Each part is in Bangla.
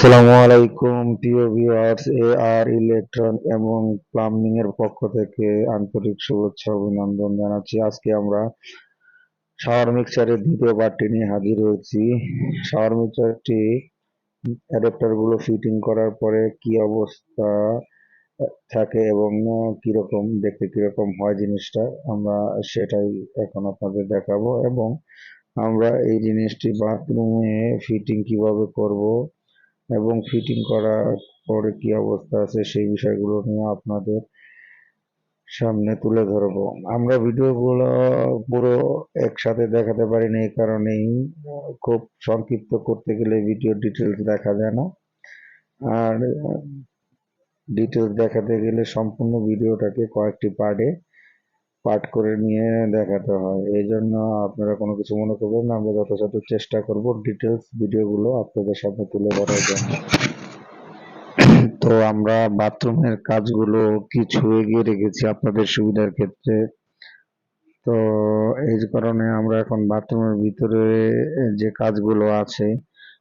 আসসালামু আলাইকুম, প্রিয় ভিউয়ার্স এ আর ইলেকট্রন এবং প্লাম্বিং এর পক্ষ থেকে আন্তরিক শুভেচ্ছা অভিনন্দন জানাচ্ছি। আজকে আমরা শাওয়ার মিক্সারের দ্বিতীয় পার্টটি নিয়ে হাজির হয়েছি। শাওয়ার মিক্সারটি অ্যাডাপ্টারগুলো ফিটিং করার পরে কি অবস্থা থাকে এবং কীরকম, দেখতে কীরকম হয় জিনিসটা আমরা সেটাই এখন আপনাদের দেখাবো এবং আমরা এই জিনিসটি বাথরুমে ফিটিং কীভাবে করব এবং ফিটিং করার পরে কি অবস্থা আছে সেই বিষয়গুলো নিয়ে আপনাদের সামনে তুলে ধরবো। আমরা ভিডিওগুলো পুরো একসাথে দেখাতে পারি না এই কারণেই। খুব সংক্ষিপ্ত করতে গেলে ভিডিও ডিটেলস দেখা যায় না। আর ডিটেলস দেখাতে গেলে সম্পূর্ণ ভিডিওটাকে কয়েকটি পার্টে পার্ট করে নিয়ে দেখাতে হয়। এই জন্য আপনারা কোনো কিছু মনে করবেন না। আমরা যথাযথ চেষ্টা করব ডিটেলস ভিডিওগুলো আপনাদের সামনে তুলে ধরার জন্য। তো আমরা বাথরুমের কাজগুলো কিছু এগিয়ে রেখেছি আপনাদের সুবিধার ক্ষেত্রে। তো এই কারণে আমরা এখন বাথরুমের ভিতরে যে কাজগুলো আছে,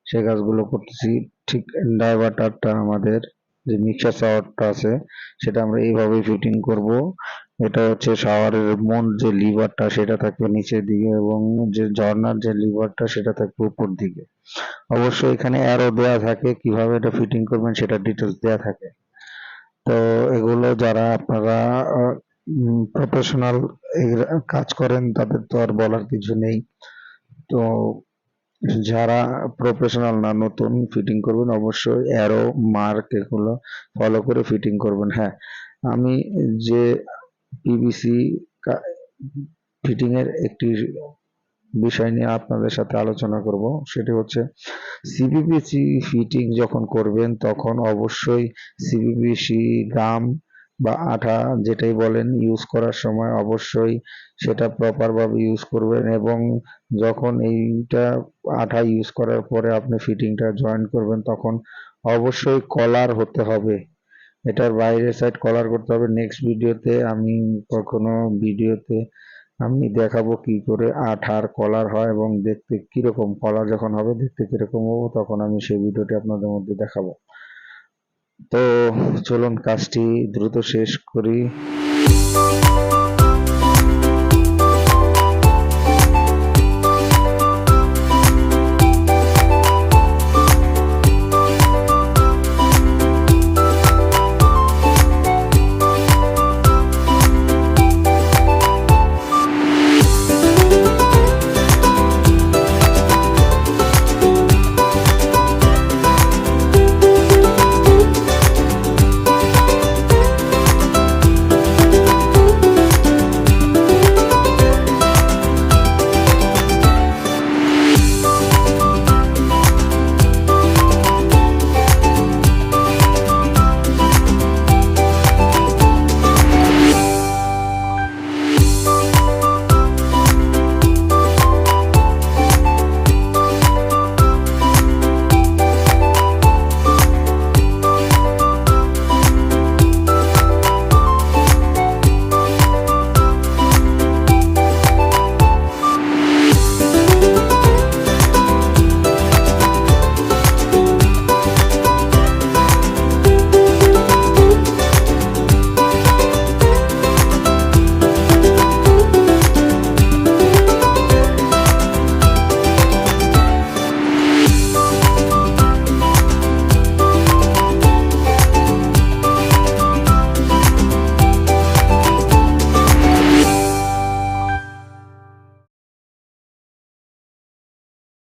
সে কাজগুলো করতেছি। ঠিক ডাইভার্টারটা আমাদের যে মিক্সার শাওয়ারটা আছে, সেটা আমরা এইভাবেই ফিটিং করব। এটা হচ্ছে শাওয়ারের মূল যে লিভারটা সেটা থাকবে নিচের দিকে এবং যে ঝর্ণার যে লিভারটা সেটা থাকবে উপর দিকে। অবশ্যই এখানে অ্যারো দেওয়া থাকে, কীভাবে এটা ফিটিং করবেন সেটা ডিটেলস দেওয়া থাকে। তো এগুলো যারা আপনারা প্রফেশনাল কাজ করেন, তাদের তো আর বলার কিছু নেই। তো যারা প্রফেশনাল না, নতুন ফিটিং করবেন, অবশ্যই অ্যারো মার্ক এগুলো ফলো করে ফিটিং করবেন। হ্যাঁ আমি যে পিভিসি ফিটিং এর একটি বিষয় নিয়ে আপনাদের সাথে আলোচনা করব, সেটি হচ্ছে সিবিপিসি ফিটিং যখন করবেন, তখন অবশ্যই সিবিপিসি গাম বা আঠা যেটাই বলেন ইউজ করার সময় অবশ্যই সেটা প্রপারভাবে ইউজ করবেন এবং যখন এইটা আঠা ইউজ করার পরে আপনি ফিটিংটা জয়েন করবেন, তখন অবশ্যই কলার হতে হবে। এটার বাইরের সাইড কলার করতে হবে। নেক্সট ভিডিওতে আমি কখনো ভিডিওতে আমি দেখাবো কি করে আঠার কলার হয় এবং দেখতে কীরকম কলার যখন হবে, দেখতে কীরকম হব, তখন আমি সেই ভিডিওটি আপনাদের মধ্যে দেখাবো। তো চলুন কাজটি দ্রুত শেষ করি।